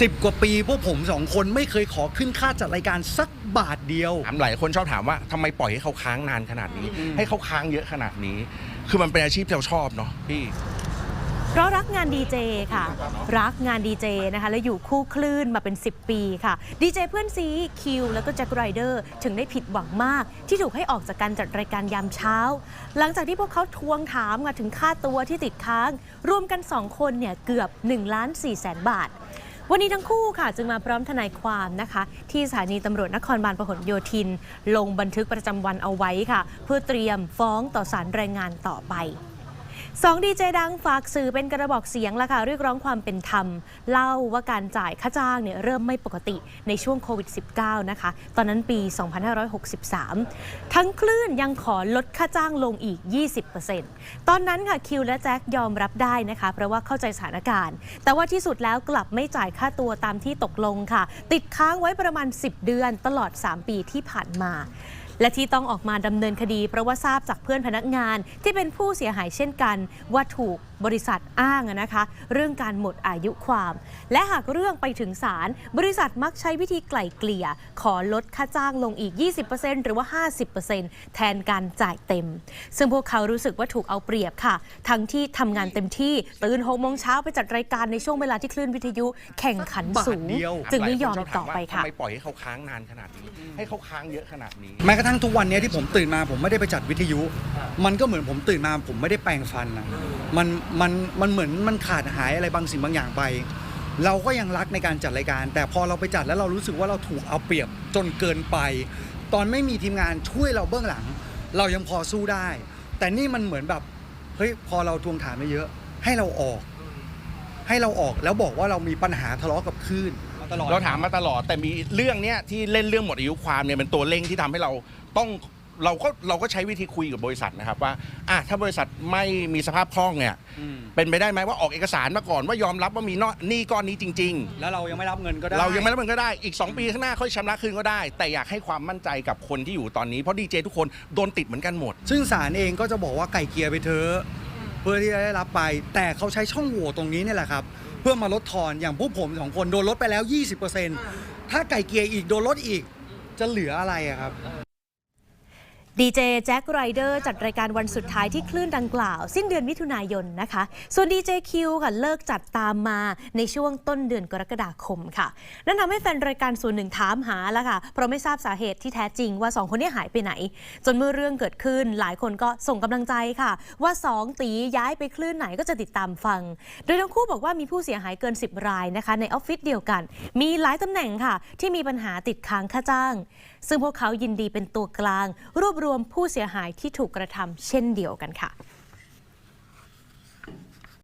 10 กว่าปีพวกผมสองคนไม่เคยขอขึ้นค่าจัดรายการสักบาทเดียว ถามหลายคนชอบถามว่าทำไมปล่อยให้เขาค้างนานขนาดนี้อืมให้เขาค้างเยอะขนาดนี้ คือมันเป็นอาชีพที่เราชอบเนาะพี่ เพราะรักงานดีเจค่ะ รักงานดีเจนะคะแล้วอยู่คู่คลื่นมาเป็น 10 ปีค่ะดีเจเพื่อนซีคิวแล้วก็แจ็คไรเดอร์ถึงได้ผิดหวังมาก ที่ถูกให้ออกจากการจัดรายการยามเช้า หลังจากที่พวกเขาทวงถามมาถึงค่าตัวที่ติดค้าง รวมกัน 2 คนเนี่ยเกือบ1ล้าน4แสนบาท วันนี้ทั้งคู่ค่ะจึงมาพร้อมทนายความนะคะ ที่สถานีตำรวจนครบาลพหลโยธิน ลงบันทึกประจำวันเอาไว้ค่ะ เพื่อเตรียมฟ้องต่อศาลแรงงานต่อไป สองดีเจดังฝากสื่อเป็นกระบอกเสียงละค่ะเรียกร้องความเป็นธรรม เล่าว่าการจ่ายค่าจ้างเนี่ยเริ่มไม่ปกติในช่วงโควิด -19 นะคะ ตอนนั้นปี 2563 ทั้งคลื่นยังขอลดค่าจ้างลงอีก 20%ตอนนั้นค่ะคิวและแจ็คยอมรับได้นะคะ เพราะว่าเข้าใจสถานการณ์ แต่ว่าที่สุดแล้วกลับไม่จ่ายค่าตัวตามที่ตกลงค่ะ ติดค้างไว้ประมาณ 10 เดือนตลอด 3 ปีที่ผ่านมา และที่ต้องออกมาดำเนินคดีเพราะว่าทราบจากเพื่อนพนักงาน ที่เป็นผู้เสียหายเช่นกันว่าถูกบริษัทอ้างอะนะคะ เรื่องการหมดอายุความ และหากเรื่องไปถึงศาลบริษัทมักใช้วิธีไกล่เกลี่ย ขอลดค่าจ้างลงอีก 20%หรือว่า 50%แทนการจ่ายเต็ม ซึ่งพวกเขารู้สึกว่าถูกเอาเปรียบค่ะ ทั้งที่ทำงานเต็มที่ตื่น6โมงเช้าไปจัดรายการในช่วงเวลาที่คลื่นวิทยุแข่งขันสูงบาทเดียวจึงไม่ยอมอีกต่อไปค่ะทำไมปล่อยให้เขาค้างนานขนาดนี้ ให้เขาค้างเยอะขนาดนี้แม้กระทั่งทุกวันเนี้ยที่ผมตื่นมาผมไม่ได้ไปจัดวิทยุ มันก็เหมือนผมตื่นมาผมไม่ได้แปรงฟันนะมันมันมันเหมือนมันขาดหายอะไรบางสิ่งบางอย่างไป เราก็ยังรักในการจัดรายการ แต่พอเราไปจัดแล้วเรารู้สึกว่าเราถูกเอาเปรียบจนเกินไป ตอนไม่มีทีมงานช่วยเราเบื้องหลัง เรายังพอสู้ได้ แต่นี่มันเหมือนแบบเฮ้ยพอเราทวงถามมาเยอะ ให้เราออก ให้เราออกแล้วบอกว่าเรามีปัญหาทะเลาะกับคลื่น ตลอด เราถามมาตลอด แต่มีเรื่องเนี้ยที่เล่นเรื่องหมดอายุความเนี่ยเป็นตัวเร่งที่ทำให้เราต้องเราก็เราก็ใช้วิธีคุยกับบริษัทนะครับว่าอะถ้าบริษัทไม่มีสภาพคล่องเนี่ยอืมเป็นไปได้ไหมว่าออกเอกสารมาก่อนว่ายอมรับว่ามีเนาะหนี้ก้อนนี้จริงแล้วเรายังไม่รับเงินก็ได้ๆเรายังไม่รับเงินก็ได้ อีก 2 ปีข้างหน้าค่อยชำระคืนก็ได้ แต่อยากให้ความมั่นใจกับคนที่อยู่ตอนนี้ เพราะดีเจทุกคนโดนติดเหมือนกันหมด ซึ่งศาลเองก็จะบอกว่าไก่เกลียร์ไปเถอะเพื่อที่จะได้รับไป แต่เขาใช้ช่องโหว่ตรงนี้เนี่ยแหละครับเพื่อมาลดทอนอย่างพวกผมสองคนโดนลดไปแล้ว 20%ถ้าไก่เกลียร์อีกโดนลดอีกจะเหลืออะไรอะครับ ดีเจแจ็คไรเดอร์จัดรายการวันสุดท้ายที่คลื่นดังกล่าว สิ้นเดือนมิถุนายนนะคะ ส่วนดีเจคิวค่ะเลิกจัดตามมาในช่วงต้นเดือนกรกฎาคมค่ะ นั่นทำให้แฟนรายการส่วนหนึ่งถามหาแล้วค่ะ เพราะไม่ทราบสาเหตุที่แท้จริงว่า 2 คนนี้หายไปไหน จนเมื่อเรื่องเกิดขึ้นหลายคนก็ส่งกำลังใจค่ะ ว่า 2 ตีย้ายไปคลื่นไหนก็จะติดตามฟัง โดยทั้งคู่บอกว่ามีผู้เสียหายเกิน 10 รายนะคะ ในออฟฟิศเดียวกัน มีหลายตำแหน่งค่ะ ที่มีปัญหาติดค้างค่าจ้าง ซึ่งพวกเขายินดีเป็นตัวกลาง รวบรวมผู้เสียหายที่ถูกกระทำเช่นเดียวกันค่ะ